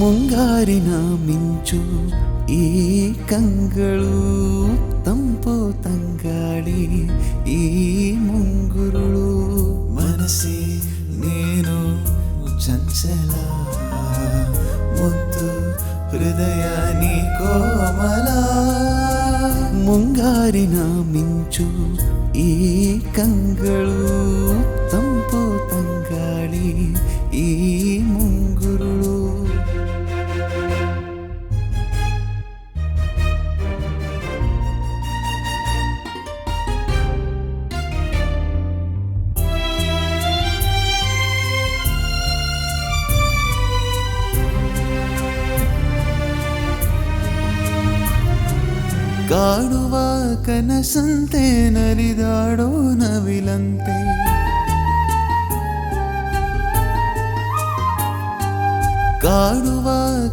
ಮುಂಗಾರಿನ ಮಿಂಚು ಈ ಕಂಗಳು ತಂಪು ತಂಗಾಳಿ ಈ ಮುಂಗುರುಳು ಮನಸ್ಸೇ ನೀನು ಚಂಚಲ ಮುದ್ದು ಹೃದಯ ನೀ ಕೋಮಲ ಮುಂಗಾರಿನ ಮಿಂಚು ಈ ಕಂಗಳು ಕಾಡುವ ಕನಸಂತೆ ನರಿದಾಡೋ ನವಿಲಂತೆ. ಕಾಡುವ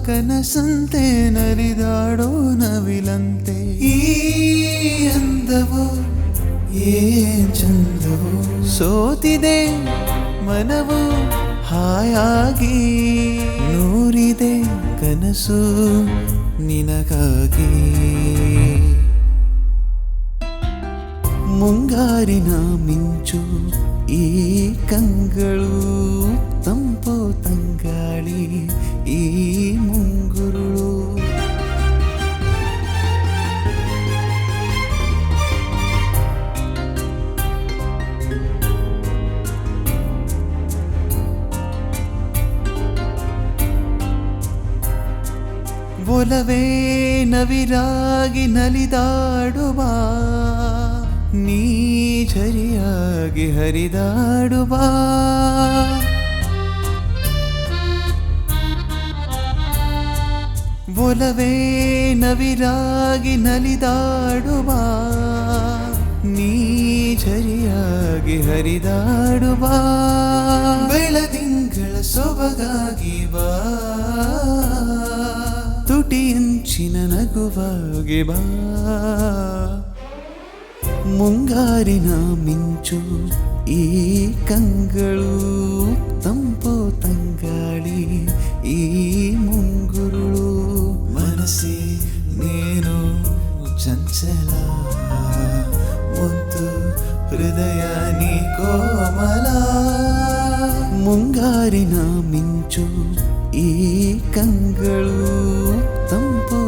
ಕನಸಂತೆ ನರಿದಾಡೋ ನವಿಲಂತೆ. ಈ ಅಂದವೋ, ಏ ಚಂದವೋ, ಸೋತಿದೆ ಮನವು, ಹಾಯಾಗಿ ನೂರಿದೆ ಕನಸು ನಿನಗಾಗಿ. ಮುಂಗಾರಿನ ಮಿಂಚು ಈ ಕಂಗಳು ತಂಪು ತಂಗಾಳಿ ಈ ಮುಂಗುರುಳು ಒಲವೇ ನವಿರಾಗಿ ನಲಿದಾಡುವ ನೀ ಝರಿಯಾಗಿ ಹರಿದಾಡುವ. ಒಲವೇ ನವಿರಾಗಿ ನಲಿದಾಡುವ. ನೀ ಝರಿಯಾಗಿ ಹರಿದಾಡುವ. ಬೆಳದಿಂಗಳ ಸೊಬಗಾಗಿ ಬಾ ತುಟಿಯಂಚಿನ ನಗುವಾಗಿ ಬಾ. ಮುಂಗಾರಿನ ಮಿಂಚು ಈ ಕಂಗಳು ತಂಪು ತಂಗಾಳಿ ಈ ಮುಂಗುರುಳು ಮನಸ್ಸೇ ನೀನು ಚಂಚಲ ಮುದ್ದು ಹೃದಯ ನೀ ಕೋಮಲ ಮುಂಗಾರಿನ ಮಿಂಚು ಈ ಕಂಗಳು ತಂಪು